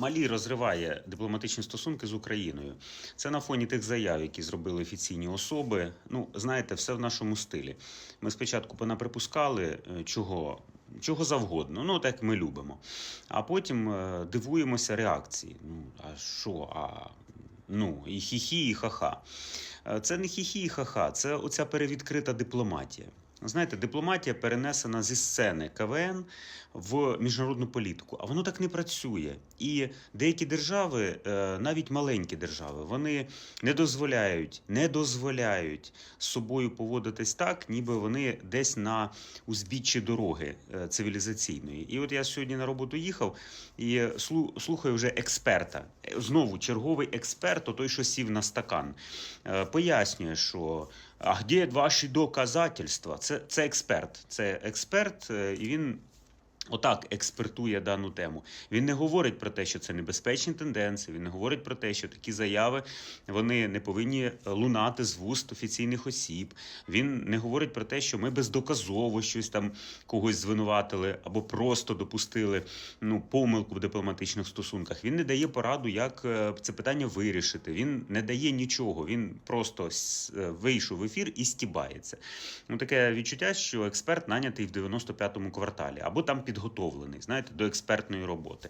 Малі розриває дипломатичні стосунки з Україною. Це на фоні тих заяв, які зробили офіційні особи. Ну, знаєте, все в нашому стилі. Ми спочатку понаприпускали е, чого. Чого завгодно, ну так ми любимо. А потім е, дивуємося реакції. Ну, а що? А ну, і хі-хі, і ха-ха. Е, Це не хі-хі і ха-ха, це оця перевідкрита дипломатія. Знаєте, дипломатія перенесена зі сцени КВН в міжнародну політику, а воно так не працює. І деякі держави, е, навіть маленькі держави, вони не дозволяють, не дозволяють з собою поводитись так, ніби вони десь на узбіччі дороги е, цивілізаційної. І от я сьогодні на роботу їхав і слухаю вже експерта. Е, Знову черговий експерт, той, що сів на стакан, пояснює, що а де ваші доказательства? Це, це експерт. Це експерт, е, і він. Отак експертує дану тему. Він не говорить про те, що це небезпечні тенденції. Він не говорить про те, що такі заяви вони не повинні лунати з вуст офіційних осіб. Він не говорить про те, що ми бездоказово щось там когось звинуватили або просто допустили ну помилку в дипломатичних стосунках. Він не дає пораду, як е, це питання вирішити. Він не дає нічого. Він просто е, вийшов в ефір і стібається. Ну таке відчуття, що експерт нанятий в 95-му кварталі або там підготовлений, знаєте, до експертної роботи.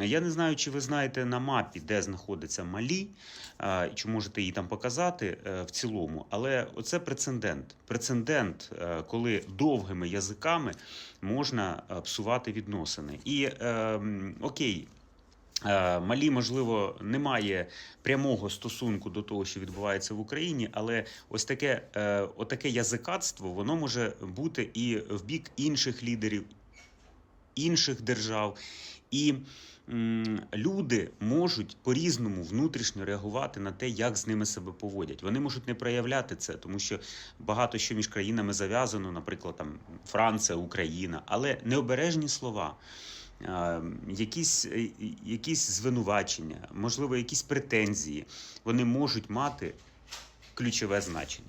Я не знаю, чи ви знаєте на мапі, де знаходиться Малі, чи можете її там показати е, в цілому, але оце прецедент. Прецедент, е, коли довгими язиками можна е, псувати відносини. І окей. Малі, можливо, немає прямого стосунку до того, що відбувається в Україні, але ось таке, отаке язикатство воно може бути і в бік інших лідерів, інших держав. І люди можуть по-різному внутрішньо реагувати на те, як з ними себе поводять. Вони можуть не проявляти це, тому що багато що між країнами зав'язано, наприклад, там Франція, Україна, але необережні слова. Якісь, е, якісь звинувачення, можливо, якісь претензії, вони можуть мати ключове значення.